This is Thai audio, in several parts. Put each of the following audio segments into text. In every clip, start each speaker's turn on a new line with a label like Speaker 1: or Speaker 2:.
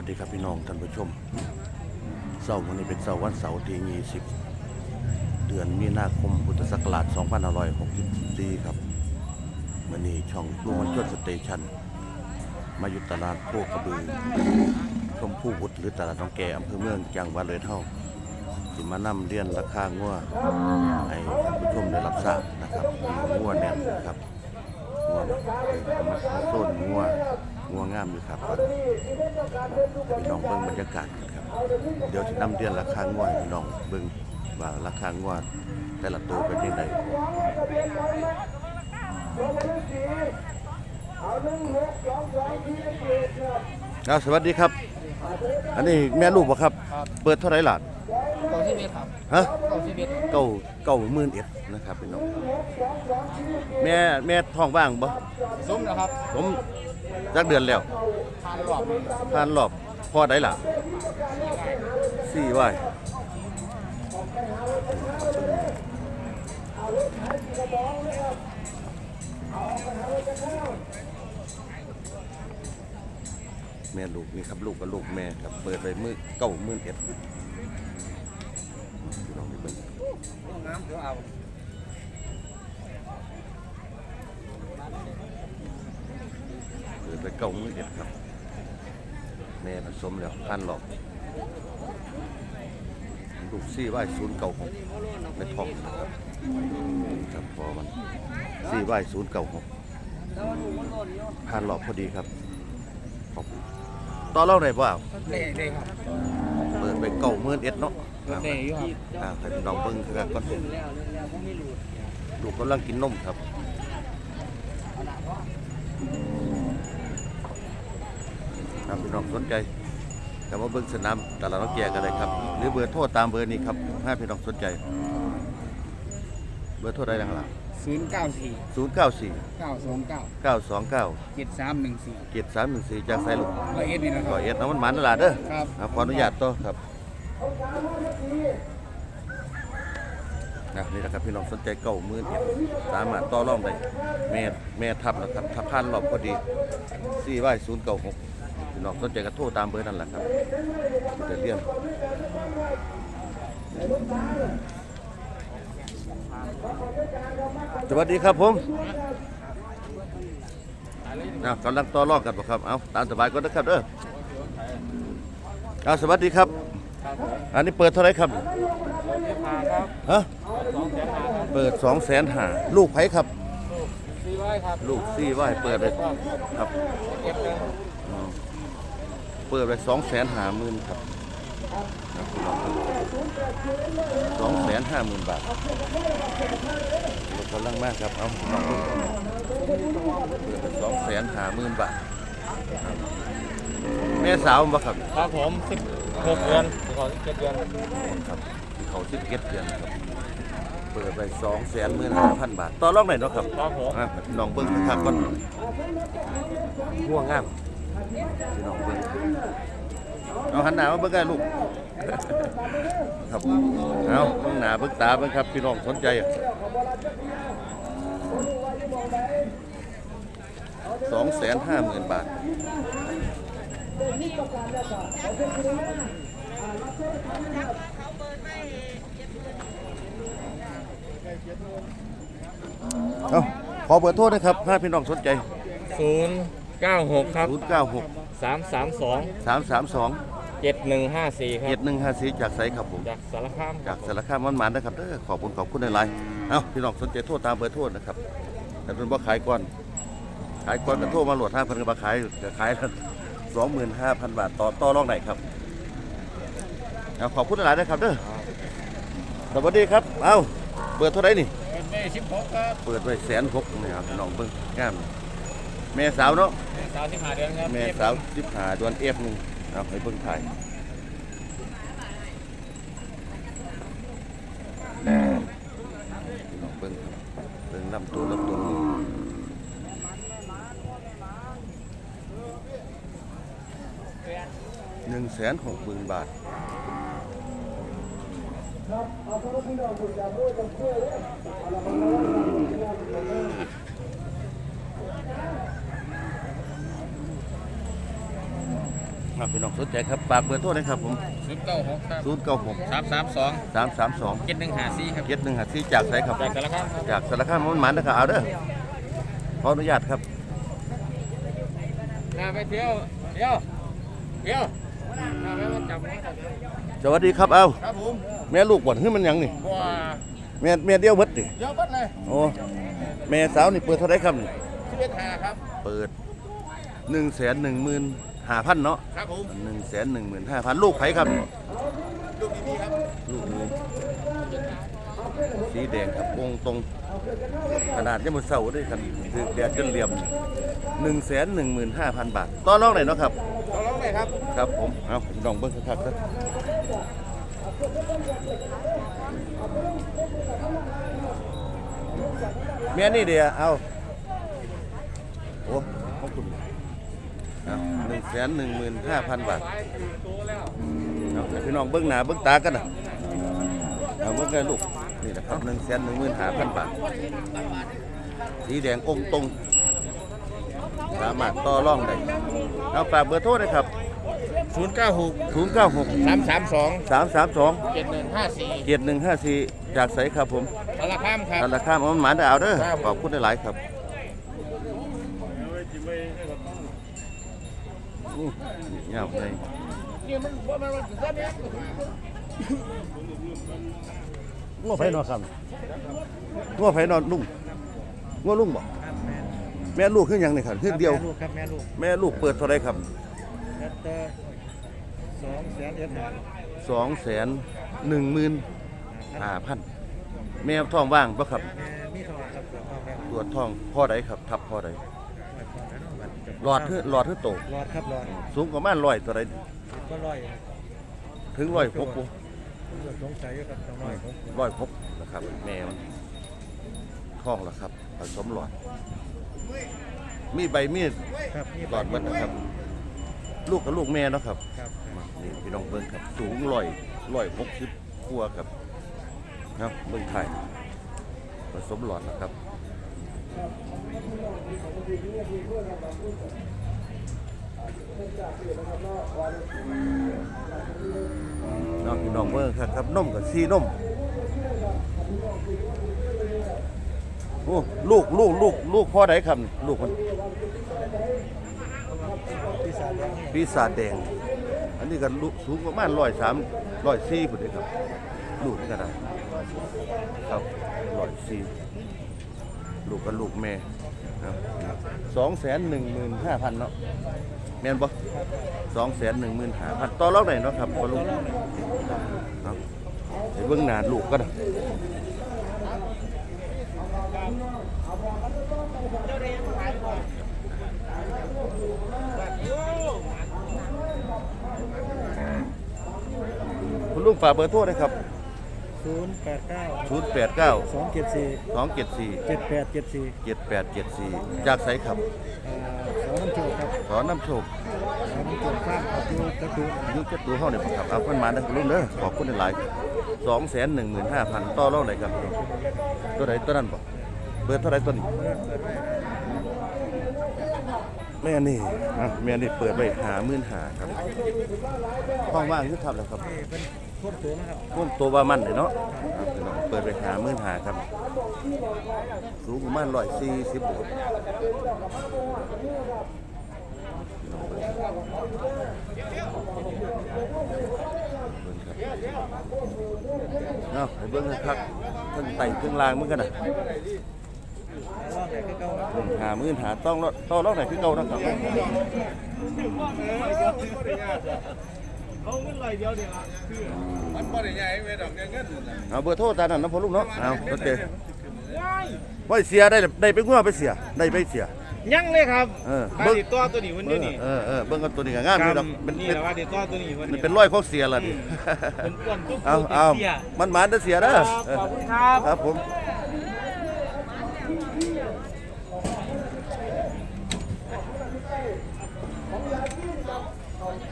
Speaker 1: วัสดีครับพี่น้องท่านผู้ชมเสาร์วันนี้เป็นเสาร์วันเสาร์ที่ 20 เดือนมีนาคมพุทธศักราช 2564 ครับวันนี้ช่องลุงวันชดสเตชันมาอยู่ตลาดโคกระบือชมพู่วุฒหรือตลาดน้องแกอำเภอเมืองจังหวัดเลยเท่าสิมานำเรียนราคางัวให้ท่านผู้ชมได้รับทราบนะครับมีงัวแน่นนะครับงัวมาโซนงัว งัวงามอยู่ครับพี่น้องเบิ่งบรรยากาศกันครับ เดี๋ยวจะนำเดือนราคางวดพี่น้องเบิ่งว่าราคางวดแต่ละตัวเป็นยังไงครับสวัสดีครับ อันนี้แม่ลูกบ่ครับ
Speaker 2: ครับ
Speaker 1: เปิดเท่าไหร่หลาน
Speaker 2: เก้าสิบเอ็ดครับ
Speaker 1: ฮะ
Speaker 2: เก้าสิบเอ็ด
Speaker 1: เก้าเก้าหมื่นเอ็ดนะครับพี่น้องแม่แม่ท้องว่างบ่
Speaker 2: ซุ้มนะครับ
Speaker 1: ผม จักเดือนแล้ว
Speaker 2: ทานรอบ
Speaker 1: ผ่านรอบพอได้ล่ะสี่ไว้แม่ลูกนี่ครับลูกกับลูกแม่ครับเปิดไปมือเก้ามื่นเอ็ดพี่น้องที่เบิ่ง
Speaker 2: น้ำเดี๋ยวเอา
Speaker 1: เปิดไปเก้ามื่นเอ็ดครับ แม่ผสมแล้วพันหลอกลูกซี่ไว้ศูนย์เก้าหกในท้องนะครับครับพอมันซี่ไว้ศูนย์เก้าหกพันหลอกพอดีครับขอบคุณต่อเล่าหน่อยเปล่า
Speaker 2: เล่เล่ครับ
Speaker 1: เปิดไปเก้ามื่นเอ็ดเนาะ
Speaker 2: เล่อยู่ครับ
Speaker 1: อ่าให้พี่น้องเบิ่งคือกันก่อน
Speaker 2: แล้วแล้วผมไม่รู้
Speaker 1: ลูกกำลังกินนมครับ ครับพี่น้องสนใจแต่ว่าเบิ่งสนามตลาดน้องแกกันเลยครับหรือเบอร์โทรตามเบอร์นี้ครับถ้าพี่น้องสนใจ เบอร์โทรได้ดังหลัง
Speaker 2: ศูนย์เก้าสี่
Speaker 1: ศูนย์เก้าสี่
Speaker 2: เก้าสองเก้า
Speaker 1: เก้าสองเก้า
Speaker 2: เจ็ดสามหนึ่งสี่
Speaker 1: เจ็ดสามหนึ่งสี่จากไซลูก
Speaker 2: ร้อยเอ็ดนี่นะครั
Speaker 1: ร้
Speaker 2: บ
Speaker 1: อยเอ็ดเอามันหมันตลาดเด้อ
Speaker 2: ครับ
Speaker 1: อ่าขออนุญาตต่อครับนะนี่นะครับพี่น้องสนใจเก้าหมื่นเอ็ดสามารถต่อรองได้แม่แม่ทับนะครับทับพันรอบพอดีสี่ไว้ศูนย์เก้าหก พี่น้องสนใจก็โทรตามเบอร์นั่นแหละครับเดี๋ยวเรียนสวัสดีครับผมนะกำลังต่อรองกันบ่ครับ เอาตามสบายก็นะครับเด้อเอาสวัสดีครับ
Speaker 2: ครับผม
Speaker 1: อันนี้เปิดเท่าไหรครับ
Speaker 2: ที่พาครับ
Speaker 1: ฮะ
Speaker 2: สองแสนหาครับ
Speaker 1: เปิดสองแสนหาลูกไผครับ
Speaker 2: สี่ร้อยครับ
Speaker 1: ลูกซี่ไหวเปิดไปครับ
Speaker 2: เก็บเลย
Speaker 1: อืม เปิดไปสองแสนหาหมื่นครับสองแสนห้าหมื่นบาทรถกำลังมากครับ เอาลองดูเปิดไปสองแสนหาหมื่นบาทครับแม่สาวบ่ครับ
Speaker 2: ครับผมสิบหกเดือนขอสิบเจ็ดเดือน
Speaker 1: ครับเขาสิบเก็ดเดือนครับเปิดไปสองแสนหมื่นห้าพันบาท ต่อรองไหนอยเนาะครับ
Speaker 2: ครับผม
Speaker 1: อะพี่น้องเบิ้งคักๆก่อนห่วงงาม พี่น้องเบิ้งเอาหันหน้ามาเบิ้งกันลูก ครับ เอาเบิ้งหน้าเบิ้งตาเบิ้งครับ พี่น้องสนใจสองแสนห้าหมื่นบาทเอาขอเบอร์โทษนะครับ ถ้าพี่น้องสนใจ
Speaker 2: ศูนย์ เก้าหกครับ
Speaker 1: 096
Speaker 2: สามสามสอง
Speaker 1: 332
Speaker 2: เจ็ดหนึ่งห้าสี่ครับ
Speaker 1: 7154จากไสครับผม
Speaker 2: จากสารคาม
Speaker 1: จากสารคามมันมันๆนะครับเด้อขอบคุณขอบคุณในไลน์เอ้าพี่น้องสนใจโทษตามเบอร์โทษนะครับ แต่เป็นว่าขายก่อน ขายก่อนก็โทรมาโหลดห้าพันก็มาขายจะขายสองหมื่นห้าพันบาทต่อต่อรองไหนครับเอาขอบคุณหลายๆนะครับเด้อสวัสดีครับ เอ้าเบอร์เท่าไหรนี่
Speaker 2: เป็นแม่สิบหกครับ
Speaker 1: เปิดไว้แสนหกนี่ครับพี่น้องเบิ่งงาม แม่สาวเนาะ
Speaker 2: สาวสิบห้าเดือนครับ
Speaker 1: แม่สาวสิบหาดวนเอฟหนึ่งเอาไปเบิ่งถ่ายพี่น้องเบิ่งครับเบิ่งลำตัวลำตัวหนึ่งแสนหกหมื่นบาทครับพี่น้อง สนใจครับฝากเบอร์โทรนะครับผม
Speaker 2: ศูนย์เก้าหกครับ
Speaker 1: 0 9 6
Speaker 2: สามสามสอง
Speaker 1: 3 3 2
Speaker 2: เจ็ดหนึ่งห้าสี่ครับ
Speaker 1: 7 1 5 4จากไสครับ
Speaker 2: จากสารคามครับ
Speaker 1: จากสารคามมันหมันนะครับเอาเด้อขออนุญาตครับ
Speaker 2: น่าไปเที่ยวเที่ยวเที่ยวน่าไปมาจับ
Speaker 1: สวัสดีครับเอา
Speaker 2: ครับผม
Speaker 1: แม่ลูกบ่นขึ้นมันหยังนี่
Speaker 2: ว้า
Speaker 1: แม่แม่เดียวหมดนี่
Speaker 2: เยอะบัดเลย
Speaker 1: โอ้แม่สาวนี่เปิดเท่าไหรครับนี่
Speaker 2: ชีวิตหาครับ
Speaker 1: เปิด1นึ่งแสนหนึ่งหมื่น ห้าพันเนาะ
Speaker 2: ครับผม
Speaker 1: หนึ่งแสนหนึ่งหมื่นห้าพันลูกไผครับนี่
Speaker 2: ลูกดีๆครับ
Speaker 1: ลูกนี้สีแดงครับวงตรง ขนาดยังมันเศร้าด้วยกันคือแดดจนเหลี่ยมหนึ่งแสนหนึ่งหมื่นห้าพันบาทต่อรองไหนอยเนาะครับ
Speaker 2: เราลองเลยครับ
Speaker 1: ครับผมเอาลองเบิ้งคักๆซะเมียนี่เดียวเอาโอ้ขอบคุณ หนึ่งแสนหนึ่งหมื่นห้าพันบาทเอาให้พี่น้องเบิ้งหน้าเบิ้งตากันนะเอาเบิ้งกันลูกนี่นะครับหนึ่งแสนหนึ่งหมื่นห้าพันบาทสีแดงองค์ตรง สามารถต่อรองได้เอาฝากเบอร์โทรนะครับ
Speaker 2: ศูนย์เก้าหก
Speaker 1: 0 9 6
Speaker 2: สามสามสอง
Speaker 1: 3 3 2
Speaker 2: เจ็ดหนึ่งห้าสี่
Speaker 1: 7 1 5 4จากไสครับผม
Speaker 2: สารคามครับ
Speaker 1: ธนาคารมันหมานได้เอาเด้อ
Speaker 2: ครับ
Speaker 1: ขอบคุณหลายๆครับอู้ เงาใน
Speaker 2: นี่มันว่าวเนี่ย
Speaker 1: ง้อไผนอนครับง้อไผนอนลุงง้อลุงบ่แม่ลูกขึ้นยังนี่ครับขึ้นเดียว
Speaker 2: แม่ลูกแม่ลูก
Speaker 1: เปิดเท่าไรครับ
Speaker 2: สองแสนเอ็ดหา
Speaker 1: สองแสนหนึ่งหมื่นห้าพันแม่ท้องว่างปะครับ
Speaker 2: แม่มีทองครับทองแบบ
Speaker 1: ตรวจท้องพ่อใดครับ ทับพ่อใด หลอดเทือหลอดเทือโต
Speaker 2: หลอดครับหลอด
Speaker 1: สูงประมาณร้อยตัวใด
Speaker 2: ก็ร้อย
Speaker 1: ถึงร้อยพก
Speaker 2: ผมสงสัยอยู่ครับจังน้อยผม
Speaker 1: ร้อยพกนะครับ แม่มันท้องแล้วครับผสมหลอด มีใบมีด
Speaker 2: ครับนี่
Speaker 1: หลอดมันนะครับ ลูกกับลูกแม่เนาะครับ
Speaker 2: ครับ
Speaker 1: มานี่พี่น้องเบิ้งครับ สูงร้อยร้อยหกสิบขัวครับเนาะเบิ้งไทยผสมหลอดนะครับ น้องพี่น้องเบิ่งครับครับนมกับซีนมโอ้ลูกลูกลูกลูกพ่อใดครับนี่ลูกมันปีศาจแดง อันนี้ก็ลูกสูงประมาณร้อยสามร้อยสี่พุ่นเด้ครับ ลูกนี่ก็ได้ครับร้อยสี่ ลูกกับลูกแม่สองแสนหนึ่งหมื่นห้าพันเนาะแม่นบ่สองแสนหนึ่งหมื่นห้าพันต่อรองไหนเนาะครับพอลูกเอาไปเบิ่งหน้าลูกก็ได้คุณลุงฝากเบอร์โทรนะครับ
Speaker 2: ศูนย์แปดเก้า
Speaker 1: 0 8 9
Speaker 2: สองเจ็ดสี่
Speaker 1: 2 7 4
Speaker 2: เจ็ดแปดเจ็ดสี่
Speaker 1: 7 8 7 4จากไสครับ
Speaker 2: สองน้ำโชคครับ
Speaker 1: ขอน้ำโชค
Speaker 2: สองน้ำโชคข้างครับอยู่ตะกุ
Speaker 1: ยุคจะตัวเฮาเนี่ยบ่ครับเอาเพิ่นมาเด้อคุณลุงเด้อขอบคุณหลายๆ2 1 5 0 0 0ต่อรองไหนครับ ตัวใดตัวนั้นบ่เปิดเท่าไหร่ตัวนี้ แม่นี่อะแม่นี่เปิดไว้หาหมื่นหาครับห้องว่างคือทำแล้วครับ
Speaker 2: นี่เป็นพวกตัวนะครับ
Speaker 1: ต้นตัวว่ามันเลยเนาะครับพี่น้องเปิดไปหาหมื่นหาครับ สูงประมาณร้อยสี่สิบบวกเอาไปเบิ้งครับเพิ่งไต่เครื่องรางเหมือนกันนะ
Speaker 2: รอบไหนก็เก้าครับ
Speaker 1: อืมหาหมื่นหาต้องรอต้องรอบไหนคือเก่านะครับ
Speaker 2: เอาเงินลอยเดียวเดียวคือมันบ่ได้ใหญ่เว้ยดอกเงินเงิน
Speaker 1: เอาเบอร์โทรตามนั้นนะพ่อลูกเนาะเอาโอเคไว้เสียได้ได้ไปงัวไปเสียได้ไปเสีย
Speaker 2: ยังเลยครับ
Speaker 1: เออ
Speaker 2: มา
Speaker 1: เบิ้ง
Speaker 2: ติดตัวตัวนี้วันนี้นี่
Speaker 1: เออเออเบิ้งกันตัวนี้ก็งามอยู่ดอกเป็น
Speaker 2: นี่
Speaker 1: เป็น
Speaker 2: แหละว่าติดตัวตัวนี้วัน
Speaker 1: มัน
Speaker 2: นี้
Speaker 1: เป็นร้อยของเสียละนี่
Speaker 2: เป็นอ้วนตุ๊บ
Speaker 1: เอาเอามันหมานจะเสียเด้อ
Speaker 2: ขอบคุณครับ
Speaker 1: ครับผม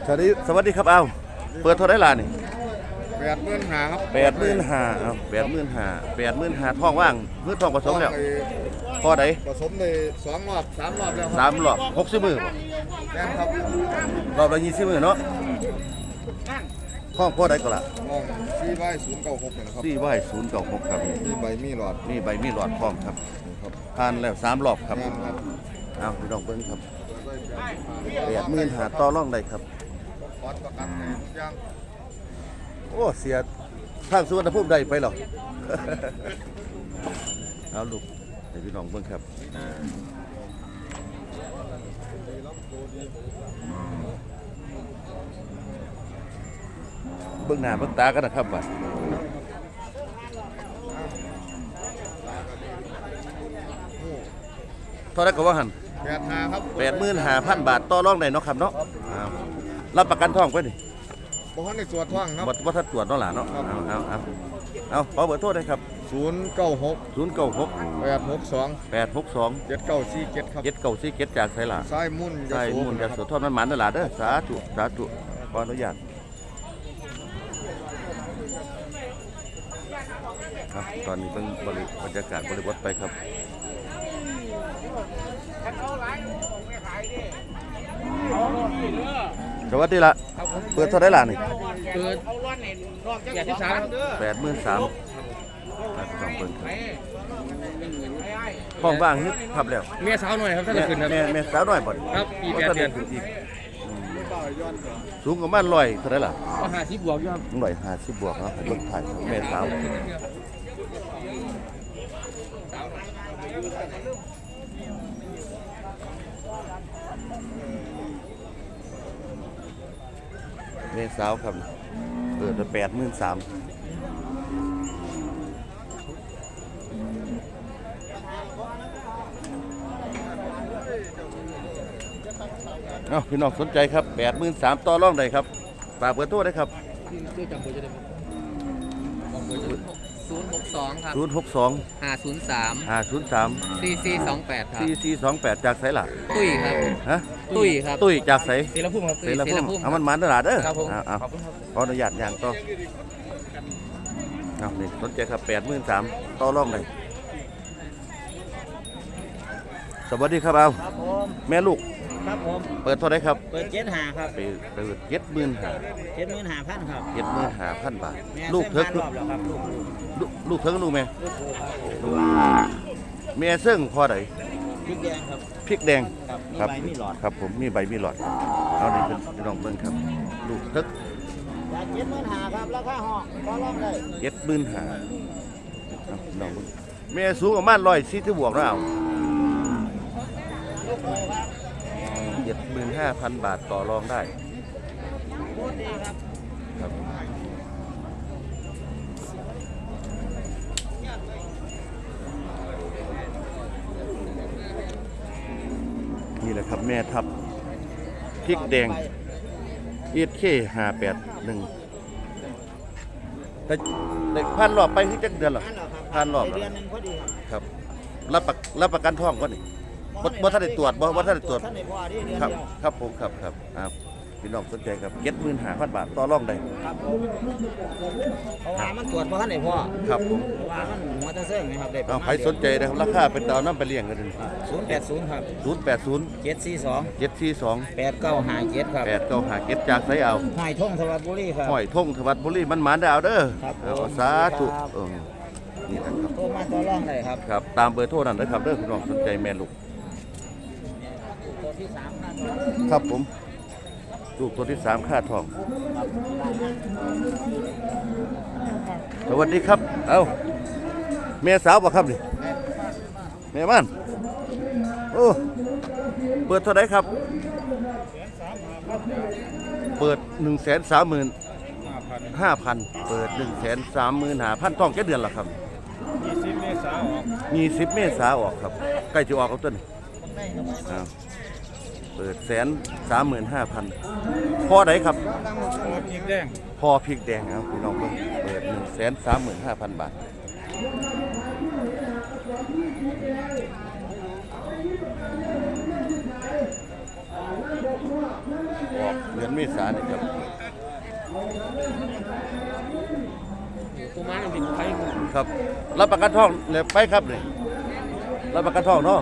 Speaker 1: สวัสดีสวัสดีครับเอาเปิดเท่าไหรล่ะนี่
Speaker 2: แปแปดหมื่นหาครับ
Speaker 1: แปดหมื่นห้าเอาแปดหมื่นห้าแปดหมื่นห้าท้องว่างเพื่อท้องผสมแล้ว
Speaker 2: ไอ้
Speaker 1: พอได
Speaker 2: ผสมในสองรอบสามรอบแล้วค
Speaker 1: สา
Speaker 2: รับ
Speaker 1: มรอบหกสิบมือบ่
Speaker 2: แม่นครับ
Speaker 1: รอบละยี่สิบมือเนาะท้องพอไดก็ละ
Speaker 2: มองซีไว้ศูนย์เก้าหกนะครับ
Speaker 1: สี่ไหวศูนย์เก้าหกครับ
Speaker 2: มีใบมีหลอด
Speaker 1: นี่ใบมีหลอดพร้อมครับ
Speaker 2: ครับ
Speaker 1: ทานแล้วสามรอบครับ
Speaker 2: แม่นครับ
Speaker 1: เอาพี่น้องเบิ้งครับแปดหมื่นห้าต่อรองได้ครับ
Speaker 2: คอร์สประกันให้ทุกอย่าง
Speaker 1: โอ้เสียทางสุวรรณภูมิได้ไปหรอ เอาลูกให้พี่น้องเบิ่งครับเบิ่งหน้าเบิ่งตากันนะครับบัดเท่าไหรก็ว่าหัน
Speaker 2: แปดหาครับ
Speaker 1: แปดหมื่นห้าพันบาทต่อรองได้เนาะครับเนาะอ้าว รับประกันทองไปดิ
Speaker 2: บ่ทันในตัวจท้องครับ
Speaker 1: วัดวัดทัดตรวจเนาะหล่ะเนาะ
Speaker 2: ครับ
Speaker 1: เอาเอาเอาเอาขอเบอร์โทษได้ครับ
Speaker 2: ศูนย์เก้าหก
Speaker 1: ศูนย์เก้าหก
Speaker 2: แปดหกสอง
Speaker 1: แปดหกสอง
Speaker 2: เจ็ดเก้าสี่เจ็ดครับ
Speaker 1: เจ็ดเก้าสี่เจ็ดจากไสล่ะ
Speaker 2: ซ้ายมุ่น
Speaker 1: ใช่
Speaker 2: โส
Speaker 1: มูลจาก
Speaker 2: ค
Speaker 1: สุ
Speaker 2: รับ
Speaker 1: ทอนมันหมันนั่นล่ะเด้อสาธุสาธุขออนุญาตครับตอนนี้เป็นบริบรรยากาศบริบทไปครับ สวัสดีละเปิดเท่าไหรล่ะนี่
Speaker 3: เปิดแปดที่สาม
Speaker 1: แปดหมื่นสามสองเปิดครับห้องว่างนึกพับแล้ว
Speaker 3: เมียสาวหน่อยครับท่าน
Speaker 1: แม่
Speaker 3: ขึ้นครับ
Speaker 1: แม่แม่สาวน้อยบ่น
Speaker 3: ครับปีแปดเดือน
Speaker 1: สูงกว่าบ้านลอยเท่าไหรล่ะ
Speaker 3: ก็ห้าสิบบวกอยู่ครับ
Speaker 1: ลอยห้าสิบบวกเนาะเบิ่งถ่ายครับแม่สาว แม่สาวครับ เปิดไปแปดหมื่นสามเอ้าพี่น้องสนใจครับแปดหมื่นสามต่อรองได้ครับฝากเบอร์โทรได้ครับ
Speaker 3: ชื่อจำเบอร์จะได้ไหมบอกเบอร์จะได้ศูนย์หกสองครับ
Speaker 1: ศูนย์หกสอง
Speaker 3: ห้าศูนย์สาม
Speaker 1: ห้าศูนย์สาม
Speaker 3: สี่สี่สองแปดครับ
Speaker 1: สี่สี่สองแปดจากไสล่ะ
Speaker 3: ตุ้ยครับ
Speaker 1: ฮะ
Speaker 3: ตุ้ยครับ
Speaker 1: ตุ้ยจากไส
Speaker 3: เสรภูมิครับ
Speaker 1: เสรภูมิเอามันมันตลาดเด้อ
Speaker 3: ครับผม
Speaker 1: เอาเอา
Speaker 3: ขอบคุณครับ
Speaker 1: ขออนุญาตอย่างต่อเอานี่สนใจครับแปดหมื่นสามต่อรองเลยสวัสดีครับเอา
Speaker 4: ครับผม
Speaker 1: แม่ลูก
Speaker 4: ครับผม
Speaker 1: เปิดเท่าไหรครับ
Speaker 4: เปิดเจ็ดหาครับ
Speaker 1: ไปเปิดเจ็ดหมื่นห้า
Speaker 4: เจ็ดหมื่นหาพันครับ
Speaker 1: เจ็ดหมื่นห้าพันบาท
Speaker 4: แม่
Speaker 1: ลูกเถิ
Speaker 4: เส้
Speaker 1: ก
Speaker 4: นพันรอบแล้วครับลูกลูก
Speaker 1: ลูกลูกเถิกลูกแม่
Speaker 4: ลูกโคครับ
Speaker 1: ลูกแม่ซึ่งพอได
Speaker 4: พริกแดงครับ
Speaker 1: พริกแดง
Speaker 4: ครับมีใบมีหลอด
Speaker 1: ครับผมมีใบมีหลอดครับเอานี่เป็นพี่น้องเบิ้งครับ ลูกเถิก
Speaker 4: จากเจ็ดหมื่นหาครับราคาห้องก็ร้องได้
Speaker 1: เจ็ดหมื่นห้าเอาพี่น้องเบิ่งแม่สูงประมาณร้อยสี่ที่บวกแล้วเอา
Speaker 4: ลูกโคครับ
Speaker 1: เจ็ดหมื่นห้าพันบาทต่อรองได้
Speaker 4: พูดดีครับ
Speaker 1: ครับนี่ แหละครับ แม่ทับพริกแดงเอียดเคห้าแปดหนึ่งแต่แต่พันรอบไปที่จักเดือนหรอ
Speaker 4: นั่นเหรอครับ
Speaker 1: พันรอบเหรอ
Speaker 4: เดือนหนึ่งพอดีครับ
Speaker 1: ครับรับประรับประกันท้องก็นี่บ่บ่ท่านได้ตรวจบ่บ่ท่านได้ตรวจ
Speaker 4: ท่านในพ่อที่เดือน
Speaker 1: ครับ
Speaker 4: เดียว
Speaker 1: ครับผมครับครับครับ พี่น้องสนใจครับเจ็ดหมื่นห้าพันบาทต่อรองได้
Speaker 4: ครับผมเพราะว่ามันตรวจเพราะท่านในพ่อ
Speaker 1: ครับผม
Speaker 4: เพราะว่ามันหัวตะเซิงนะครับได้ประ
Speaker 1: เอา
Speaker 4: มาณ
Speaker 1: ใครสนใจนะครับราคาเป็นดาวน้ำไปเลี้ยงกัน
Speaker 4: ศูนย์แปดศูนย์ครับ
Speaker 1: ศูนย์แปดศูนย์
Speaker 4: เจ็ดสี่สอง
Speaker 1: เจ็ดสี่สอง
Speaker 4: แปดเก้าหาเจ็ดครับ
Speaker 1: แปดเก้าหาเจ็ดจากไสเอา
Speaker 4: หอยท่งสวัสดิ์บุรีครับ
Speaker 1: ห้อยทงธวัดบุรีมันหมานได้เอาเด้อ
Speaker 4: ครับผม
Speaker 1: เอาสาธุ
Speaker 4: ครับ
Speaker 1: เออนี่นะครับ
Speaker 4: โทรมาต่อรองได้ครับ
Speaker 1: ครับตามเบอร์โทรนั่นนะครับเด้อพี่น้องสนใจแม่ลูก
Speaker 4: ตัวที่สามครับ
Speaker 1: ครับผม ลูกตัวที่สามค่าทอง สวัสดีครับ เอาแม่สาวบ่ครับนี่แม่มันโอ้เปิดเท่าไหร่ครับ เปิด1นึ่งแสนสามหมื่นห้าพันเปิด1นึ่งแสนสามหมื่นห้าพันต้องแค่เดือนละครับ
Speaker 2: ยี่สิบเมษาออก
Speaker 1: มีสิบเมษาออกครับ ใกล้จะออกแล้วต้นอ้าว เปิดแสนสามหมื่นห้าพันพอไหนครับ
Speaker 2: พริกแดง
Speaker 1: พอพริกแดงครับพี่น้องเพิ่งเปิดหนึ่งแสนสามหมื่นห้าพันบาท ออกเดือนเมษาเนี่ยครับ
Speaker 2: กูมาแล้วเป็นใคร
Speaker 1: ครับ รับประกันทองเลยไปครับนี่รับประกันทองเนาะ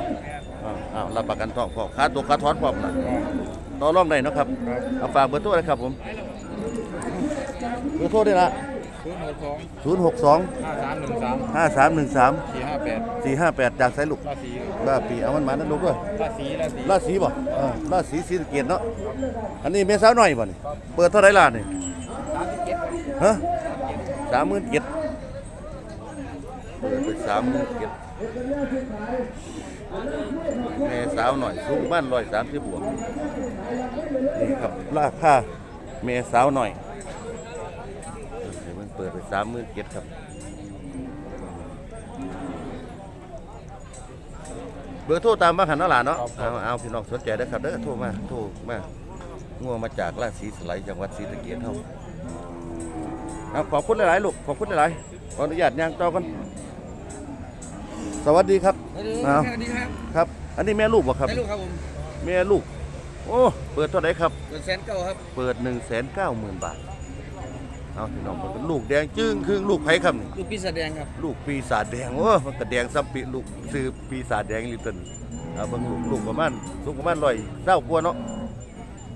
Speaker 1: อ้าวอ้าวรับประกันทองพร้อมค่าตัวค่าถอนพร้อมนะต่อรองได้เนาะครับเอาฝากเบอร์โทรเลยครับผมเบอร์โทรได้ละ
Speaker 2: ศูนย์หกสอง
Speaker 1: 062
Speaker 2: ห้าสามหนึ่งสาม
Speaker 1: 5313
Speaker 2: สี่ห้าแปด
Speaker 1: 458 จากไสลูก
Speaker 2: ราศี
Speaker 1: บ้าปีเอามันมานั่นลูกด้วย
Speaker 2: ราศีราศี
Speaker 1: ราศีบ่เออราศีศรีสะเกียรเนาะอันนี้แม่สาวน้อยบ่นี่เปิดเท่าไหร่ล่ะนี่ฮะสามหมื่นเจ็ดเปิดไปสามหมื่นเจ็ด แม่สาวหน่อยสูงบ้านร้อยสามสิบบวกนี่ครับราคาแม่สาวหน่อยเดี๋ยวมันเปิดไปสามหมื่นเจ็ดครับ เบอร์โทรตามบ้านหันนั่นหลานเนาะเอาเอาพี่น้องสนใจได้อครับเด้อโทรมาโทรมาง่วงมาจากราชสีสไลยจังหวัดศรีสะเกษเฮาเอาขอบคุณหลายๆลูกขอบคุณหลายๆขออนุญาตย่างต่อกันสวัสดีครับ
Speaker 4: ส
Speaker 1: เอา
Speaker 4: วัสดีครับ
Speaker 1: ครับ อันนี้แม่ลูกบ่ครับ
Speaker 4: ได้ลูกครับผม
Speaker 1: แม่ลูก โอ้ เปิดเท่าไหร่ครับ
Speaker 4: เกิดแสนเก้าครับ
Speaker 1: เปิด1 9 0 0 0 0บาท เอาพี่น้องเบิ่งลูกแดงจึ้งครึ่งลูกไผครับนี่
Speaker 4: ลูกพี่แสดงครับ
Speaker 1: ลูกปีศาจแดง โอ้มันก็แดงซ้ำปีลูกซื้อปีศาจแดงลิตเติ้ลเอาเบิ่งลูกลูกประมาณลูกประมาณร้อยเจ้ากว่าเนาะ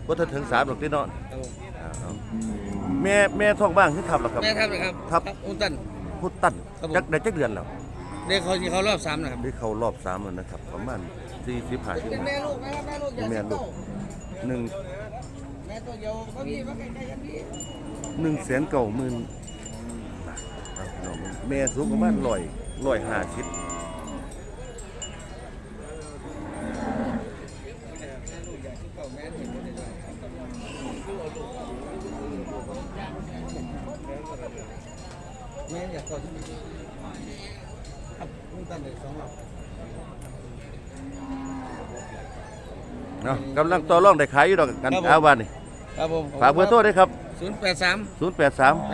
Speaker 1: บ่ทันถึงสามดอกติเนาะ
Speaker 4: ครับผม
Speaker 1: เอาเอาแม่แม่ท้องบ้างคือทับหรอครับ
Speaker 4: แม่ครับนะครับ
Speaker 1: ครับ
Speaker 4: อุ้นตัน
Speaker 1: พุดตั้น
Speaker 4: ครับผม
Speaker 1: จักได้จักเดือนแล้ว
Speaker 4: เด็กเขาที่เขารอบสามนะครับ
Speaker 1: ได้เข้ารอบ3แล้วนะครับ ประมาณ40 50
Speaker 4: เป็นแม่ลูกนะครับแม่ลูกอย่า
Speaker 1: แม่ลูกหนึ่ง
Speaker 4: แม่ตัวเดียวก็พี่ว่าใกล้ๆกันพี่
Speaker 1: หนึ่งแสนเก้าหมื่นบาทเอาพี่น้องแม่สูงประมาณร้อยร้อยห้าสิบ
Speaker 4: แม่อยากกอด ครับอุ้นตันเด็กสองรอบ
Speaker 1: เนาะกำลังต่อรองได้ขายอยู่ดอกกันอาวันนี่
Speaker 4: ครับผม
Speaker 1: ฝากเบอร์โทรด้วยครับ
Speaker 4: ศูนย์แปดสาม
Speaker 1: 0 8 3
Speaker 4: แป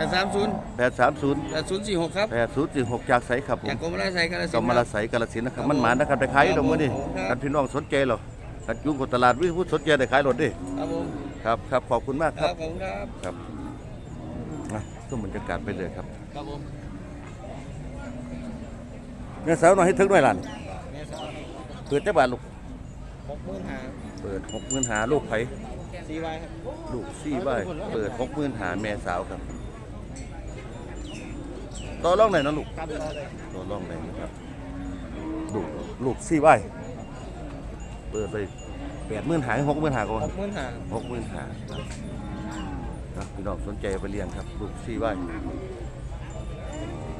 Speaker 4: ดสามศูนย์
Speaker 1: 8 3 0
Speaker 4: แปดศูนย์สี่หกครับ
Speaker 1: 8 0 4 6จากไสครับผม
Speaker 4: จากกรมราชสัยกาฬสิน
Speaker 1: กำมะละไสกาลสินธุ์นะครับมันหมานะครับได้ขายอยู่ดอกมื้อนี้
Speaker 4: ครับ
Speaker 1: กันพี่น้องสนใจเหรอกันยุ่งกับตลาดวิผู้สนใจได้ขายรถดิ
Speaker 4: ครับผม
Speaker 1: ครับครับขอบคุณมาก
Speaker 4: ค
Speaker 1: ค
Speaker 4: รั
Speaker 1: รั
Speaker 4: บบขอบคุณครับ
Speaker 1: ครับนะชมบรรยากาศไปเลยครับ
Speaker 4: ครับผม
Speaker 1: แม่สาวหน่อยให้ถึงหน่อยหล่ะ
Speaker 4: แม่สาว
Speaker 1: เปิดจักบาทลูก
Speaker 4: หกหมื่นห้า
Speaker 1: เปิด60,000หาลูกไผ
Speaker 4: สี่ใบครับ
Speaker 1: ลูกซี่ใบเปิด60,000หาแม่สาวครับต่อรองไหนอยนะลูก
Speaker 4: ครับต่อเลย
Speaker 1: ตัวร่องแรงนะครับ ลูกลูกสี่ใบเปิดไปแปดหมื่นหายหกหมื่นหาก่อน
Speaker 4: หกหมื่นห้า
Speaker 1: หกหมื่นหานะพี่น้องสนใจเอาไปเลี้ยงครับ ลูกสี่ใบ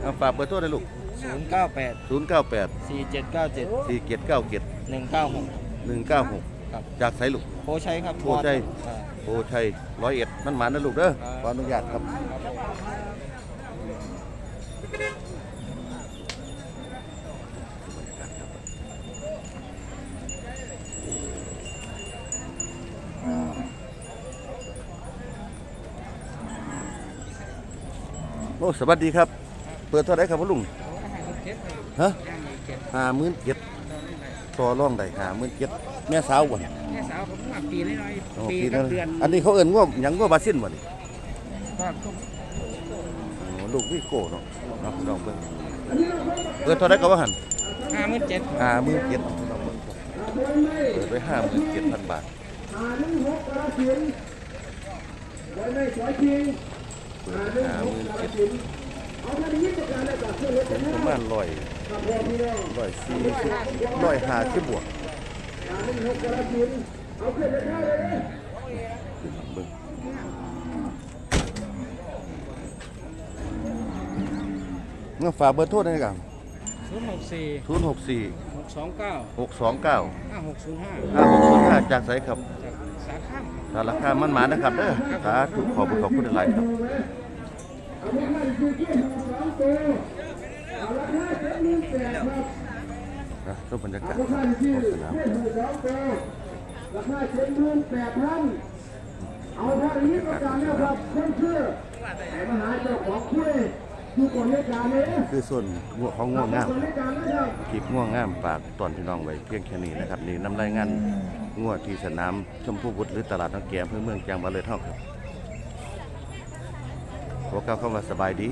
Speaker 1: เอาฝากเบอร์โทรเลยลูก
Speaker 4: ศูนย์เก้าแปด
Speaker 1: ศูนย์เก้าแปด
Speaker 4: สี่เจ็ดเก้าเจ็ด
Speaker 1: สี่เจ็ดเก้าเจ็ด
Speaker 4: หนึ่งเก้าหก
Speaker 1: หนึ่งเก้าหก
Speaker 4: ครับ
Speaker 1: จากไสลูก
Speaker 4: โพชัยครับ
Speaker 1: โพชัย
Speaker 4: อ่า
Speaker 1: โอ้ชัยร้อยเอ็ดนั่นหมานะลูกเด้อ
Speaker 4: ครับ
Speaker 1: ขออนุญาตครับ
Speaker 4: ครับผม
Speaker 1: โอ้สวัสดีครับ เปิดเท่าไหรครับพ่อลุง ฮะห้าหมื่นเจ็ดต่อร่องได้ห้าหมื่นเจ็ดแม่สาวบ่
Speaker 2: แม่สาวผมมาปีน้อย
Speaker 1: โอ้
Speaker 2: ๆปี
Speaker 1: ปี
Speaker 2: กั
Speaker 1: นั้
Speaker 2: บ
Speaker 1: น
Speaker 2: เดือน
Speaker 1: อันนี้เขาเอิ้นว่าหยังว่าบาซินบ่นี่
Speaker 2: ก็
Speaker 1: โอ้ลูกพี่โก้เนาะเนาะลองเบิ่งเปิดเท่าไหรก็ว่าหัน
Speaker 2: ห้าหมื่นเจ็ด
Speaker 1: ห้าหมื่นเจ็ดลองเบิ่งเปิดไว้ห้าหมื่นเจ็ดพันบาทเปิดไว้ห้าหมื่นเจ็ดผมประมาณร้อย ร้อยสี่สิบร้อยห้าสิบบวกเบิ่งเมื่อฝากเบอร์โทรได้กัน
Speaker 2: ศูนย์หกสี่
Speaker 1: ศูนย์หกสี่
Speaker 2: หกสองเก้า
Speaker 1: หกสองเก้า
Speaker 2: ห้าหกศูนย์ห้า
Speaker 1: ห้าหกศูนย์ห้าจากไสครับ
Speaker 2: จากสาข้าม
Speaker 1: ถ้าราคามันหมานะครับเด้อสาธุขอบคุณขอบคุณหลายๆครับ นะชมบรรยากาศครับสนาม
Speaker 5: ราคาเจ็ดหมื่นแปดพันเอาเท่านี้ก็การแล้วครับเพื่อนเชื่อแต่มหาเจ้าของคุยอยู่ก่อนในการเลย
Speaker 1: คือส่วนง่วของง่วงงาม
Speaker 5: ก่อนในการนะครับ
Speaker 1: คลิปง่วงงามฝากตอนพี่น้องไว้เพียงแค่นี้นะครับนี่นำรายงานง่วที่สนามชมพูบุตรหรือตลาดน้องแก้มเพื่อเมืองจังหวัดเลยเท่าครับบอกกล่าวคำว่าสบายดี